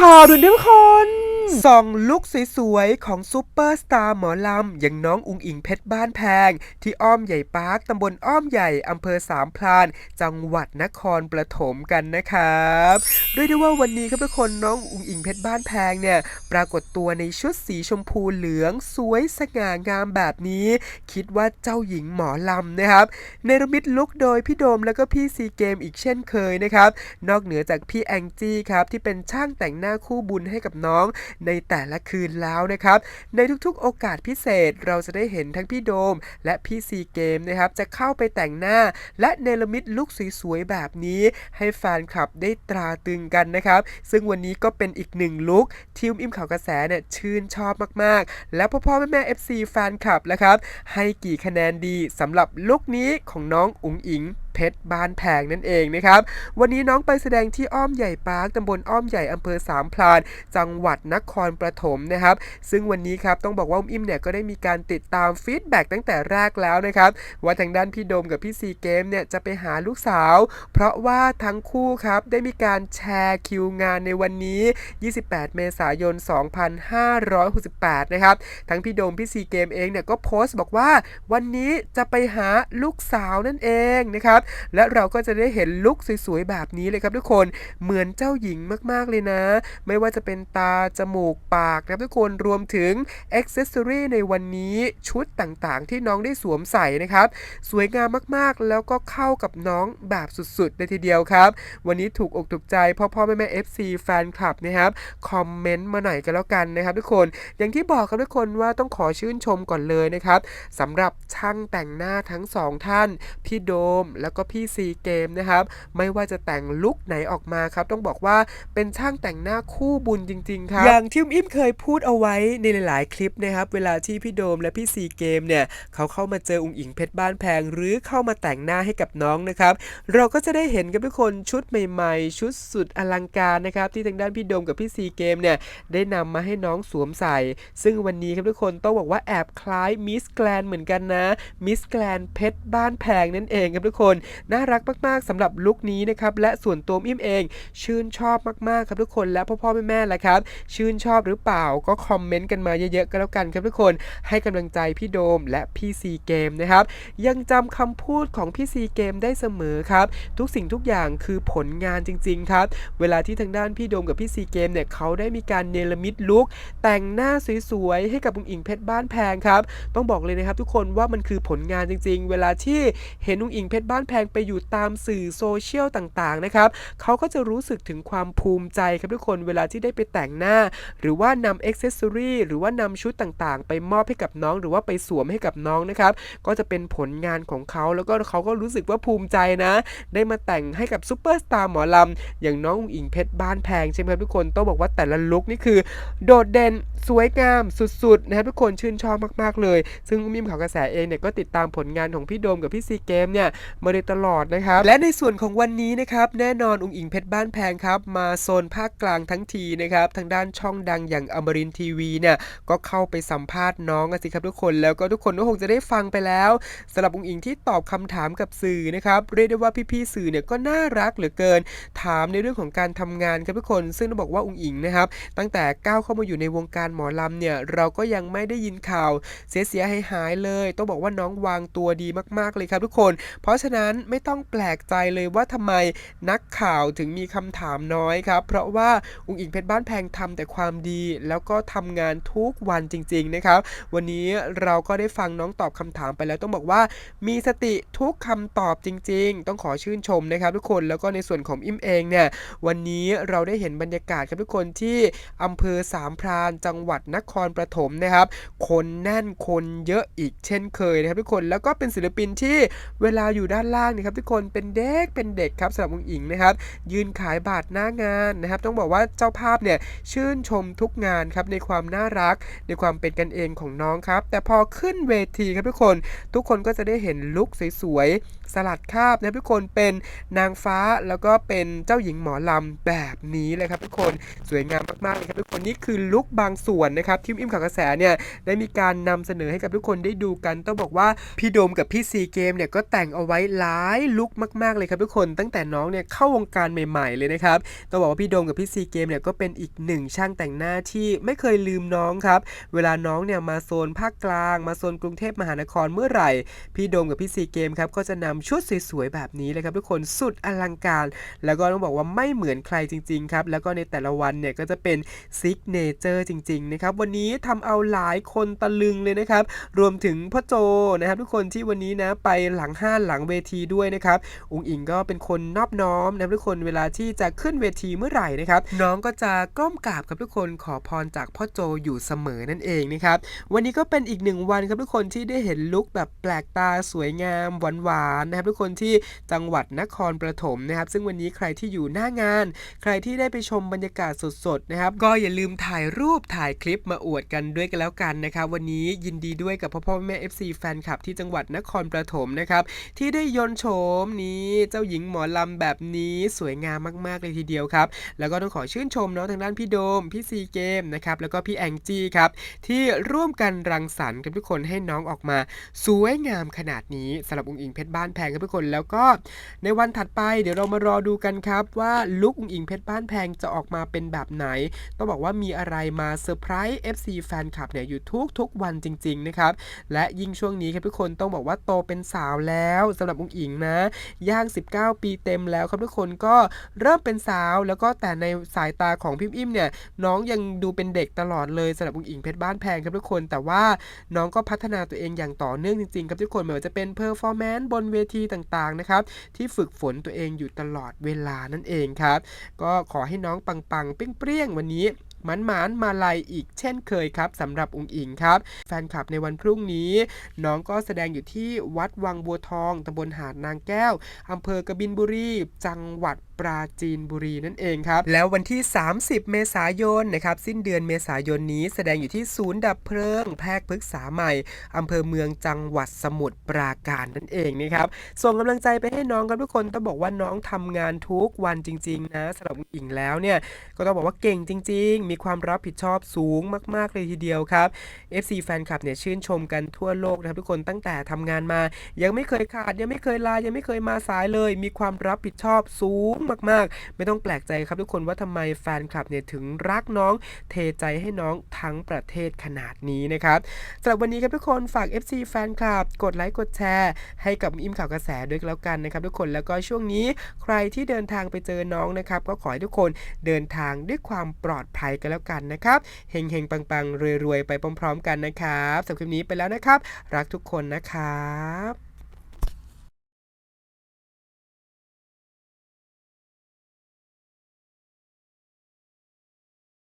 ข่าวด่วนทุกคน ส่องลุกสวยๆ ของซูเปอร์สตาร์หมอลำ อย่างน้องอุงอิงเพชรบ้านแพง ที่อ้อมใหญ่ปาร์คตำบลอ้อมใหญ่อำเภอสามพราน จังหวัดนครปฐมกันนะครับด้วยด้วยว่าวันนี้ครับทุกคนน้องอุงอิงเพชรบ้านแพงเนี่ยปรากฏตัวในชุดสีชมพูเหลือง สวยสง่างามแบบนี้ คิดว่าเจ้าหญิงหมอลำนะครับเนรมิตลุกโดยพี่โดมแล้วก็พี่ซีเกมอีกเช่นเคยนะครับนอกเหนือจากพี่แองจี้ครับที่เป็นช่างแต่งหน้าคู่บุญให้กับน้องในแต่ละคืนแล้วนะครับ ในทุกๆโอกาสพิเศษเราจะได้เห็นทั้งพี่โดม และพี่ซีเกมนะครับจะเข้าไปแต่งหน้า และเนรมิตลุกสวยๆแบบนี้ ให้แฟนคลับได้ตราตึงกันนะครับ ซึ่งวันนี้ก็เป็นอีกหนึ่งลุกทีมอิ่มข่าวกระแสเนี่ยชื่นชอบมากๆ แล้วพ่อพ่อแม่แม่ FC แฟนคลับแล้วครับให้กี่คะแนนดีสำหรับลุกนี้ของน้องอุ๋งอิงเพชรบ้านแพงนั่นเองนะครับ วันนี้น้องไปแสดงที่อ้อมใหญ่ปาร์คตำบลอ้อมใหญ่อำเภอสามพราน จังหวัดนครปฐมนะครับ ซึ่งวันนี้ครับต้องบอกว่าอุ้มอิ่มเนี่ยก็ได้มีการติดตามฟีดแบ็กตั้งแต่แรกแล้วนะครับ ว่าทางด้านพี่โดมกับพี่ซีเกมเนี่ยจะไปหาลูกสาว เพราะว่าทั้งคู่ครับได้มีการแชร์คิวงานในวันนี้ 28 เมษายน 2568 นะครับ ทั้งพี่โดมพี่ซีเกมเองเนี่ยก็โพสต์บอกว่าวันนี้จะไปหาลูกสาวนั่นเองนะครับและเราก็จะได้เห็นลุคสวยๆแบบนี้เลยครับทุกคนเหมือนเจ้าหญิงมากๆเลยนะ ไม่ว่าจะเป็นตาจมูกปากนะครับทุกคนรวมถึงอ็อกเซสซอรีในวันนี้ชุดต่างๆ ที่น้องได้สวมใส่นะครับ สวยงามมากๆ แล้วก็เข้ากับน้องแบบสุดๆเลยทีเดียวครับ วันนี้ถูกอกถูกใจพ่อพ่อแม่แม่ FC แฟนคลับนะครับคอมเมนต์มาหน่อยกันแล้วกันนะครับทุกคนอย่างที่บอกครับทุกคนว่าต้องขอชื่นชมก่อนเลยนะครับสำหรับช่างแต่งหน้าทั้งสองท่าน พี่โดมแล้วก็พี่ซีเกมนะครับ ไม่ว่าจะแต่งลุคไหนออกมาครับ ต้องบอกว่าเป็นช่างแต่งหน้าคู่บุญจริง ๆ ครับ อย่างที่อุ้มอิ่มเคยพูดเอาไว้ในหลายๆ คลิปนะครับ เวลาที่พี่โดมและพี่ซีเกมเนี่ยเขาเข้ามาเจออุ๋งอิงเพชรบ้านแพง หรือเข้ามาแต่งหน้าให้กับน้องนะครับ เราก็จะได้เห็นกันทุกคนชุดใหม่ ๆ ชุดสุดอลังการนะครับ ที่ทางด้านพี่โดมกับพี่ซีเกมเนี่ยได้นำมาให้น้องสวมใส่ ซึ่งวันนี้ครับทุกคนต้องบอกว่าแอบคล้ายมิสแกลนเหมือนกันนะมิสแกลนเพชรบ้านแพงนั่นเองครับทุกคนน่ารักมากๆสำหรับลุคนี้นะครับและส่วนตัวอิ่มเอง ชื่นชอบมากๆครับทุกคนและพ่อพ่อแม่แม่ละครับ ชื่นชอบหรือเปล่าก็คอมเมนต์กันมาเยอะๆก็แล้วกันครับทุกคนให้กำลังใจพี่โดมและพี่ซีเกมนะครับ ยังจำคำพูดของพี่ซีเกมได้เสมอครับ ทุกสิ่งทุกอย่างคือผลงานจริง ๆ ครับ เวลาที่ทางด้านพี่โดมกับพี่ซีเกมเนี่ยเขาได้มีการเนรมิตลุคแต่งหน้าสวยๆให้กับบุงอิงเพชรบ้านแพงครับ ต้องบอกเลยนะครับทุกคนว่ามันคือผลงานจริง ๆ เวลาที่เห็นนุงอิงเพชรบ้านแพงไปอยู่ตามสื่อโซเชียลต่างๆนะครับเขาก็จะรู้สึกถึงความภูมิใจครับทุกคนเวลาที่ได้ไปแต่งหน้า หรือว่านำเอ็กเซสซอรี่หรือว่านำชุดต่างๆ ไปมอบให้กับน้อง หรือว่าไปสวมให้กับน้องนะครับก็จะเป็นผลงานของเขาแล้วก็เขาก็รู้สึกว่าภูมิใจนะ ได้มาแต่งให้กับซูเปอร์สตาร์หมอลำอย่างน้องอุ๋งอิงเพชรบ้านแพงใช่ไหมครับทุกคนต้องบอกว่าแต่ละลุคนี่คือ โดดเด่นสวยงามสุดๆนะครับทุกคนชื่นชอบมากๆเลย ซึ่งอุ้มอิ่มข่าวกระแสเองเนี่ยก็ติดตามผลงานของพี่โดมกับพี่ซีเกมเนี่ยมาโดยตลอดนะครับและในส่วนของวันนี้นะครับแน่นอนอุ๋งอิงเพชรบ้านแพงครับมาโซนภาคกลางทั้งทีนะครับทางด้านช่องดังอย่างอมรินทีวีเนี่ยก็เข้าไปสัมภาษณ์น้องสิครับทุกคนแล้วก็ทุกคนก็คงจะได้ฟังไปแล้วสำหรับอุ๋งอิงที่ตอบคำถามกับสื่อนะครับเรียกได้ว่าพี่ๆสื่อเนี่ยก็น่ารักเหลือเกิน ถามในเรื่องของการทำงานครับทุกคน ซึ่งต้องบอกว่าอุ๋งอิงนะครับตั้งแต่ก้าวเข้ามาอยู่ในวงการหมอลำเนี่ยเราก็ยังไม่ได้ยินข่าวเสียเสียหายหายๆเลย ต้องบอกว่าน้องวางตัวดีมากๆเลยครับทุกคน เพราะฉะนั้นไม่ต้องแปลกใจเลยว่าทำไมนักข่าวถึงมีคำถามน้อยครับ เพราะว่าอุ๋งอิงเพชรบ้านแพงทำแต่ความดี แล้วก็ทำงานทุกวันจริง ๆนะครับ วันนี้เราก็ได้ฟังน้องตอบคำถามไปแล้วต้องบอกว่ามีสติทุกคำตอบจริง ๆ ต้องขอชื่นชมนะครับทุกคนแล้วก็ในส่วนของอิมเองเนี่ยวันนี้เราได้เห็นบรรยากาศครับทุกคนที่อำเภอสามพรานจังหวัดนครปฐมนะครับ คนแน่นคนเยอะอีกเช่นเคยนะครับทุกคนแล้วก็เป็นศิลปินที่เวลาอยู่ด้านล่างนะครับทุกคนเป็นเด็กเป็นเด็กครับสำหรับองอิงนะครับ ยืนขายบาทหน้างานนะครับ ต้องบอกว่าเจ้าภาพเนี่ยชื่นชมทุกงานครับในความน่ารักในความเป็นกันเองของน้องครับ แต่พอขึ้นเวทีครับทุกคน ทุกคนก็จะได้เห็นลุคสวยๆสลัดคาบนะทุกคนเป็นนางฟ้าแล้วก็เป็นเจ้าหญิงหมอลำแบบนี้เลยครับทุกคนสวยงามมากๆเลยครับทุกคนนี่คือลุคบางส่วนนะครับที่อิมข่าวกระแสเนี่ยได้มีการนำเสนอให้กับทุกคนได้ดูกัน ต้องบอกว่าพี่โดมกับพี่ซีเกมเนี่ยก็แต่งเอาไว้หลายลุคมาก ๆเลยครับทุกคนตั้งแต่น้องเนี่ยเข้าวงการใหม่ ๆ เลยนะครับต้องบอกว่าพี่โดมกับพี่ซีเกมเนี่ยก็เป็นอีกหนึ่งช่างแต่งหน้าที่ไม่เคยลืมน้องครับเวลาน้องเนี่ยมาโซนภาคกลาง มาโซนกรุงเทพมหานครเมื่อไหร่ พี่โดมกับพี่ซีเกมครับก็จะนำชุดสวยๆแบบนี้เลยครับทุกคนสุดอลังการ แล้วก็ต้องบอกว่าไม่เหมือนใครจริงๆครับแล้วก็ในแต่ละวันเนี่ยก็จะเป็นซิกเนเจอร์จริงๆนะครับวันนี้ทำเอาหลายคนตะลึงเลยนะครับ รวมถึงพ่อโจนะครับ ทุกคนที่วันนี้นะไปหลังห้านหลังเวทีด้วยนะครับอุงอิงก็เป็นคนนอบน้อมนะทุกคนเวลาที่จะขึ้นเวทีเมื่อไหร่นะครับน้องก็จะก้มกราบกับทุกคนขอพรจากพ่อโจอยู่เสมอนั่นเองนะครับวันนี้ก็เป็นอีกหนึ่งวันครับทุกคนที่ได้เห็นลุคแบบแปลกตาสวยงามหวานๆนะครับ ทุกคนที่จังหวัดนครปฐมนะครับ ซึ่งวันนี้ใครที่อยู่หน้างาน ใครที่ได้ไปชมบรรยากาศสดๆนะครับ ก็อย่าลืมถ่ายรูปถ่ายคลิปมาอวดกันด้วยกันแล้วกันนะครับวันนี้ยินดีด้วยกับพ่อพ่อแม่ FC แฟนคลับที่จังหวัดนครปฐมนะครับที่ได้ยนโฉมนี้เจ้าหญิงหมอลำแบบนี้สวยงามมากๆเลยทีเดียวครับ แล้วก็ต้องขอชื่นชมเนาะทางด้านพี่โดม พี่ซีเกมนะครับแล้วก็พี่แองจี้ครับที่ร่วมกันรังสรรค์กับทุกคนให้น้องออกมา สวยงามขนาดนี้สำหรับองค์อิงเพชรบ้านแพงครับทุกคนแล้วก็ในวันถัดไปเดี๋ยวเรามารอดูกันครับว่าลุคองค์อิงเพชรบ้านแพงจะออกมาเป็นแบบไหน ต้องบอกว่ามีอะไรมาเซอร์ไพรส์ FC แฟนคลับเนี่ยอยู่ทุกทุกวันจริงๆนะครับ และยิ่งช่วงนี้ครับทุกคนต้องบอกว่าโตเป็นสาวแล้วสำหรับองค์อิงนะย่าง 19 ปีเต็มแล้วครับทุกคนก็เริ่มเป็นสาว แล้วก็แต่ในสายตาของพิมพ์อิมเนี่ยน้องยังดูเป็นเด็กตลอดเลยสำหรับอุ้งอิงเพชรบ้านแพงครับทุกคน แต่ว่าน้องก็พัฒนาตัวเองอย่างต่อเนื่องจริงๆครับทุกคนไม่ว่าจะเป็นเพอร์ฟอร์แมนซ์บนเวทีต่างๆนะครับที่ฝึกฝนตัวเองอยู่ตลอดเวลานั่นเองครับ ก็ขอให้น้องปังๆเปรี้ยงๆวันนี้ หมันหมานมาลัยอีกเช่นเคยครับสำหรับองค์อิงครับ แฟนคลับในวันพรุ่งนี้ น้องก็แสดงอยู่ที่วัดวังบัวทองตำบลหาดนางแก้วอำเภอกบินบุรี จังหวัด ปราจีนบุรีนั่นเองครับ แล้ววันที่ 30 เมษายนนะครับสิ้นเดือนเมษายนนี้แสดงอยู่ที่ศูนย์ดับเพลิง แพรกพฤกษาใหม่อำเภอเมืองจังหวัดสมุทรปราการนั่นเองนะครับส่งกำลังใจไปให้น้องครับทุกคนต้องบอกว่าน้องทำงานทุกวันจริง ๆ นะสำหรับอิงแล้วเนี่ยก็ต้องบอกว่าเก่งจริง ๆ มีความรับผิดชอบสูงมาก ๆ เลยทีเดียวครับ FC แฟนคลับเนี่ยชื่นชมกันทั่วโลกนะครับทุกคนตั้งแต่ทำงานมา ยังไม่เคยขาดยังไม่เคยลายังไม่เคยมาสายเลย มีความรับผิดชอบสูงมากๆ ไม่ต้องแปลกใจครับทุกคนว่าทำไมแฟนคลับเนี่ยถึงรักน้องเทใจให้น้องทั้งประเทศขนาดนี้นะครับสำหรับวันนี้ครับทุกคนฝาก FC แฟนคลับ กดไลค์กดแชร์ ให้กับอิมข่าวกระแสด้วยก็แล้วกันนะครับทุกคนแล้วก็ช่วงนี้ใครที่เดินทางไปเจอน้องนะครับก็ขอให้ทุกคนเดินทางด้วยความปลอดภัยกันแล้วกันนะครับเฮงเฮงๆปังๆรวยๆไปพร้อมๆ กันนะครับสำหรับคลิปนี้ไปแล้วนะครับ รักทุกคนนะครับ